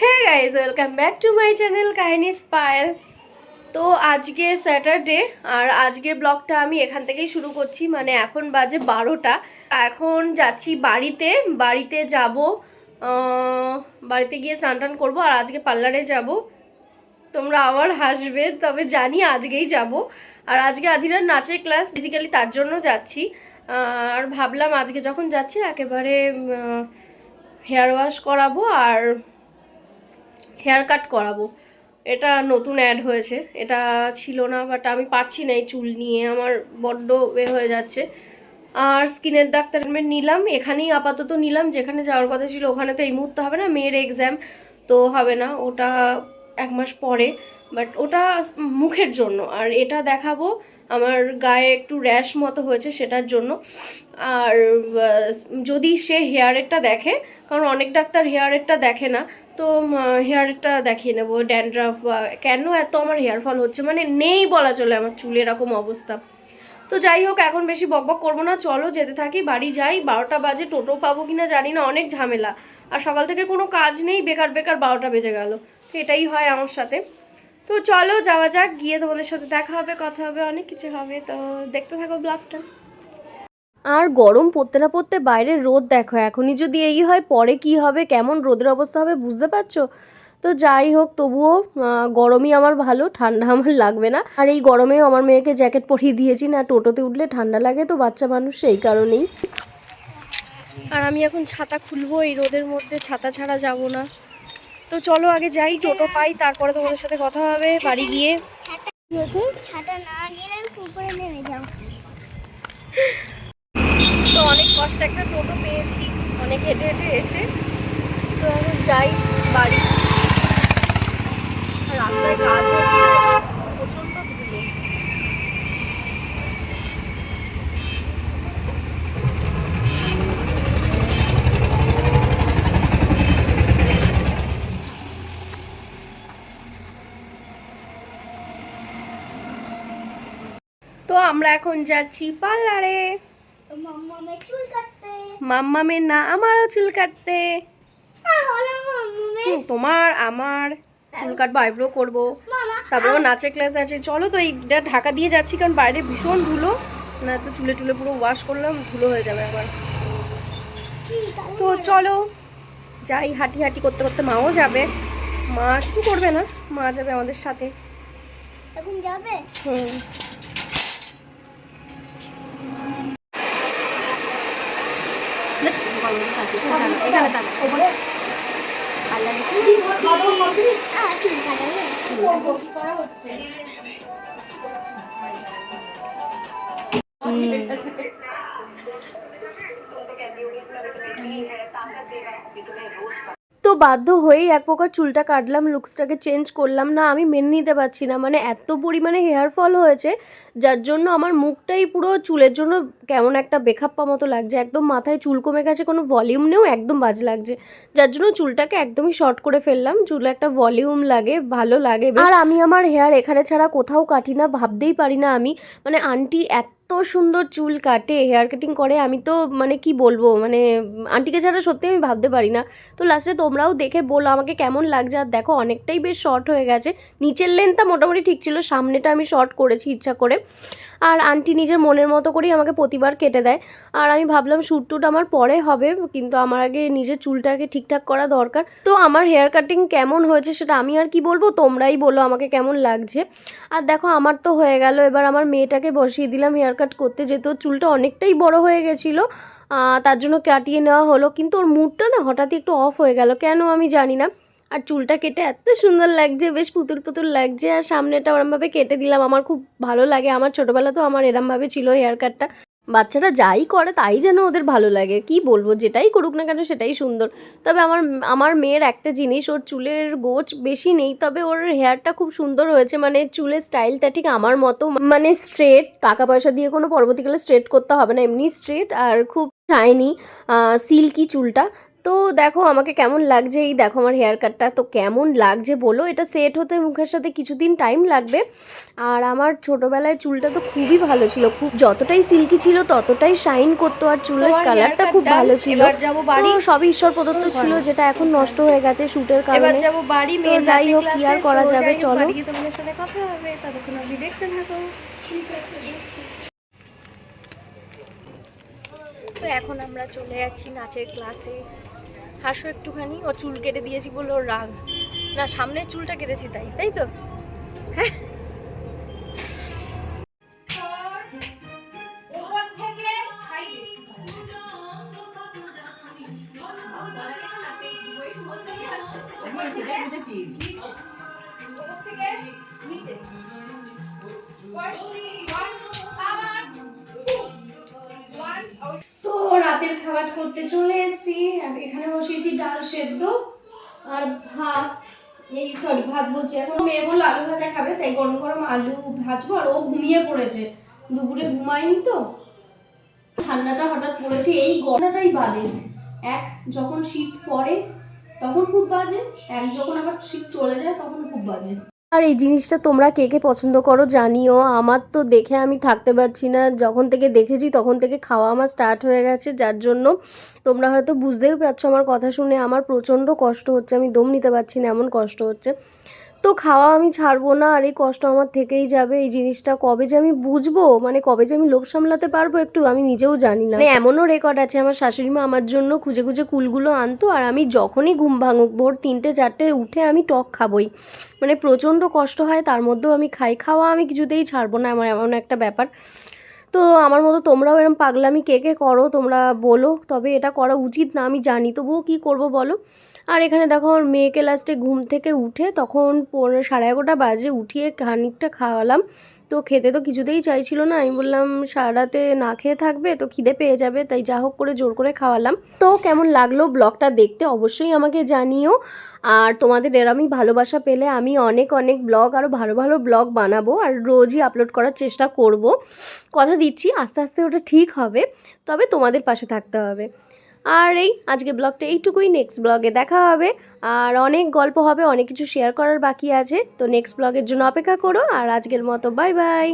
Hey guys welcome back to my channel কাহিনী স্পাইল তো আজকে স্যাটারডে আর আজকে ব্লগটা আমি এখান থেকেই শুরু করছি। মানে এখন বাজে বারোটা। এখন যাচ্ছি বাড়িতে। বাড়িতে যাব বাড়িতে গিয়ে স্নান টান করব, আর আজকে পার্লারে যাব। তোমরা আবার হাসবে, তবে জানি আজকেই যাব। আর আজকে আধিরার নাচের ক্লাস বেসিক্যালি তার জন্য যাচ্ছি। আর ভাবলাম আজকে যখন যাচ্ছি, একেবারে হেয়ার ওয়াশ করাবো, আর হেয়ার কাট করাবো। এটা নতুন অ্যাড হয়েছে। এটা ছিল না বাট আমি পারছি না এই চুল নিয়ে। আমার বড্ড এ হয়ে যাচ্ছে। আর স্কিনের ডাক্তার নিলাম। এখানেই আপাতত নিলাম। যেখানে যাওয়ার কথা ছিল ওখানে তো এই মুহূর্তে হবে না। মেয়ের এক্সাম তো হবে না। ওটা এক মাস পরে। বাট ওটা মুখের জন্য। আর এটা দেখাবো আমার গায়ে একটু র্যাশ মতো হয়েছে সেটার জন্য। আর যদি সে হেয়ারেরটা দেখে, কারণ অনেক ডাক্তার হেয়ারেরটা দেখে না, তো হেয়ারেরটা দেখিয়ে নেব ড্যান্ড্রাফ কেন এত আমার হেয়ার ফল হচ্ছে? মানে নেই বলা চলে আমার চুলে এরকম অবস্থা। তো যাই হোক, এখন বেশি বকবক করব না, চলো যেতে থাকি, বাড়ি যাই, বারোটা বাজে, টোটো পাবো কিনা জানি না, অনেক ঝামেলা। আর সকাল থেকে কোনো কাজ নেই, বেকার বেকার বারোটা বেজে গেল। তো এটাই হয় আমার সাথে। তো চলো যাওয়া যাক গিয়ে তোমাদের সাথে দেখা হবে কথা হবে অনেক কিছু হবে। তো দেখতে থাকো ব্লগটা। আর গরম পড়তে না পড়তে বাইরের রোদ দেখো এখনই যদি এই হয় পরে কি হবে কেমন রোদের অবস্থা হবে বুঝতে পারছ? তো যাই হোক তবুও গরমই আমার ভালো ঠান্ডা আমার লাগবে না। আর এই গরমেও আমার মেয়েকে জ্যাকেট পরিয়ে দিয়েছি না টোটোতে উঠলে ঠান্ডা লাগে তো বাচ্চা মানুষ সেই কারণেই। আর আমি এখন ছাতা খুলবো এই রোদের মধ্যে ছাতা ছাড়া যাব না। তো চলো আগে যাই টোটো পাই তারপরে তোমাদের সাথে কথা হবে বাড়ি গিয়ে। তো অনেক কষ্ট একটা টোটো পেয়েছি অনেক হেঁটে হেঁটে এসে। তো এখন যাই বাড়ি। রাস্তায় কাজ হচ্ছে প্রচণ্ড ধুলো তো আমরা এখন যাচ্ছি পার্লারে। মাম্মামের না আমারও চুল কাটতে। তোমার আমার চুল কাটবো আইব্রো করব। তারপরে নাচের ক্লাস আছে। চলো তো এইটা ঢাকা দিয়ে যাচ্ছি কারণ বাইরে ভীষণ ধুলো। না তো চুলে টুলে পুরো ওয়াশ করলাম ধুলো হয়ে যাবে আবার। তো চলো যাই হাঁটি হাঁটি করতে করতে মাও যাবে। মা কিছু করবে না মা যাবে আমাদের সাথে। এখন যাবে? হুম। এখানে দাঁড়া ওপরে পার্লারে চলে এসেছি। আ চুল কাটাবে তো বাধ্য হয়েই এক প্রকার চুলটা কাটলাম লুকসটাকে চেঞ্জ করলাম না, আমি মেনে নিতে পারছি না। মানে এত পরিমাণে হেয়ার ফল হয়েছে, যার জন্য আমার মুখটাই পুরো চুলের জন্য কেমন একটা বেখাপ্পা মতো লাগছে। একদম মাথায় চুল কমে গেছে, কোনো ভলিউম নেও একদম বাজে লাগছে। যার জন্য চুলটাকে একদমই শর্ট করে ফেললাম, চুলে একটা ভলিউম লাগে, ভালো লাগে। আর আমি আমার হেয়ার এখানে ছাড়া কোথাও কাটি না, ভাবতেই পারি না আমি। মানে আন্টি এত সুন্দর চুল কাটে হেয়ার কাটিং করে, আমি তো মানে কি বলব মানে আন্টিকে ছাড়া সত্যি আমি ভাবতে পারি না। তো লাস্টে তোমরাও দেখে বলো আমাকে কেমন লাগছে। আর দেখো, অনেকটাই বেশ শর্ট হয়ে গেছে। নিচের লেন্থটা মোটামুটি ঠিক ছিল, সামনেটা আমি শর্ট করেছি ইচ্ছা করে। আর আন্টি নিজের মনের মতো করেই আমাকে প্রতিবার কেটে দেয়। আর আমি ভাবলাম শ্যুট টুট আমার পরে হবে, কিন্তু আমার আগে নিজের চুলটাকে ঠিকঠাক করা দরকার। তো আমার হেয়ার কাটিং কেমন হয়েছে সেটা আমি আর কি বলব, তোমরাই বলো আমাকে কেমন লাগছে। আর দেখো, আমার তো হয়ে গেল, এবার আমার মেয়েটাকে বসিয়ে দিলাম হেয়ার কাট করতে যেহেতু চুলটা অনেকটাই বড় হয়ে গেছিল তার জন্য কাটিয়ে নেওয়া হলো। কিন্তু ওর মুডটা না হঠাৎই একটু অফ হয়ে গেল। কেন আমি জানি না। আর চুলটা কেটে এত সুন্দর লাগছে, বেশ পুতুল পুতুল লাগছে। আর সামনেটা ওরমভাবে কেটে দিলাম। আমার খুব ভালো লাগে। আমার ছোটোবেলা তো আমার এরমভাবে ছিল হেয়ার কাটটা বাচ্চারা যাই করে তাই যেন ওদের ভালো লাগে। কি বলব? যেটাই করুক না কেন সেটাই সুন্দর। তবে আমার আমার মেয়ের একটা জিনিস, ওর চুলের গোচ বেশি নেই, তবে ওর হেয়ারটা খুব সুন্দর হয়েছে। মানে চুলের স্টাইলটা ঠিক আমার মতো। মানে স্ট্রেট টাকা পয়সা দিয়ে কোনো পরবর্তীকালে স্ট্রেট করতে হবে না। এমনি স্ট্রেট আর খুব শাইনি সিল্কি চুলটা। তো দেখো আমাকে কেমন লাগছে এই দেখো আমার হেয়ার কাটটা তো কেমন লাগছে বলো? এটা সেট হতে মুখের সাথে কিছুদিন টাইম লাগবে। আর আমার ছোটবেলায় চুলটা তো খুবই ভালো ছিল। খুব যতটাই সিল্কি ছিল ততটাই শাইন করতো। আর চুলের কালারটা খুব ভালো ছিল। তো সবই ঈশ্বর প্রদত্ত ছিল যেটা এখন নষ্ট হয়ে গেছে শুটের কারণে। যাব বাড়ি মেয়ে যাই হোক, কি আর করা যাবে, চলো। তোমাদের সাথে কথা হবে। ততক্ষণ আপনি দেখতে থাকো। তো এখন আমরা চলে যাচ্ছি নাচের ক্লাসে হাসো একটুখানি ও চুল কেটে দিয়েছি বলে ওর রাগ। না, সামনের চুলটা কেটেছি তাই তাই তো? হ্যাঁ। রাতের খাবার করতে চলে এসেছি। এখানে বসিয়েছি ডাল সেদ্ধ আর ভাত। এই সরি ভাত বলছি। এখন মেয়ে বলল আলু ভাজা খাবে, তাই গরম গরম আলু ভাজবো আর ও ঘুমিয়ে পড়েছে। দুপুরে ঘুমায়নি তো। ঠান্ডাটা হঠাৎ পড়েছে, এই গরমটাই বাজে। এক, যখন শীত পড়ে, তখন খুব বাজে। এক, যখন আবার শীত চলে যায়, তখন খুব বাজে। আর এই জিনিসটা তোমরা কে কে পছন্দ করো জানিও। আমার তো দেখে আমি থাকতে পারছি না। যখন থেকে দেখেছি তখন থেকে খাওয়া আমার স্টার্ট হয়ে গেছে। যার জন্য তোমরা হয়তো বুঝতেই পারছ আমার কথা শুনে। আমার প্রচণ্ড কষ্ট হচ্ছে। আমি দম নিতে পারছি না, এমন কষ্ট হচ্ছে। তো খাওয়া আমি ছাড়বো না, আর এই কষ্ট আমার থেকেই যাবে, এই জিনিসটা কবে যে আমি বুঝব? মানে কবে যে আমি লোভ সামলাতে পারব একটু আমি নিজেও জানি না। মানে এমনও রেকর্ড আছে, আমার শাশুড়ি মা আমার জন্য খুঁজে খুঁজে কুলগুলো আনতো, আর আমি যখনই ঘুম ভাঙুক, ভোর তিনটে চারটে উঠে আমি টক খাবই। মানে প্রচণ্ড কষ্ট হয়, তার মধ্যেও আমি খাই। খাওয়া আমি কিছুতেই ছাড়বো না, আমার এমন একটা ব্যাপার। তো আমার মতো তোমরাও এরকম পাগলামি কে কে করো, তোমরা বলো। তবে এটা করা উচিত না, আমি জানি। তবুও কী করব বলো? আর এখানে দেখো, আমার মেয়েকে লাস্টে ঘুম থেকে উঠে তখন পনেরো সাড়ে এগারোটা বাজে উঠিয়ে খানিকটা খাওয়ালাম। তো খেতে তো কিছুতেই চাইছিল না। আমি বললাম সারাতে না খেয়ে থাকবে তো খিদে পেয়ে যাবে, তাই যা হোক করে জোর করে খাওয়ালাম। তো কেমন লাগল ব্লগটা দেখতে অবশ্যই আমাকে জানিও। আর তোমাদের এরমই ভালোবাসা পেলে আমি অনেক অনেক ব্লগ আরও ভালো ভালো ব্লগ বানাবো আর রোজই আপলোড করার চেষ্টা করব। কথা দিচ্ছি, আস্তে আস্তে ওটা ঠিক হবে, তবে তোমাদের পাশে থাকতে হবে। আর এই আজকে ব্লগটা এইটুকুই নেক্সট ব্লগে দেখা হবে। আর অনেক গল্প হবে, অনেক কিছু শেয়ার করার বাকি আছে। তো নেক্সট ব্লগের জন্য অপেক্ষা করো, আর আজকের মতো বাই বাই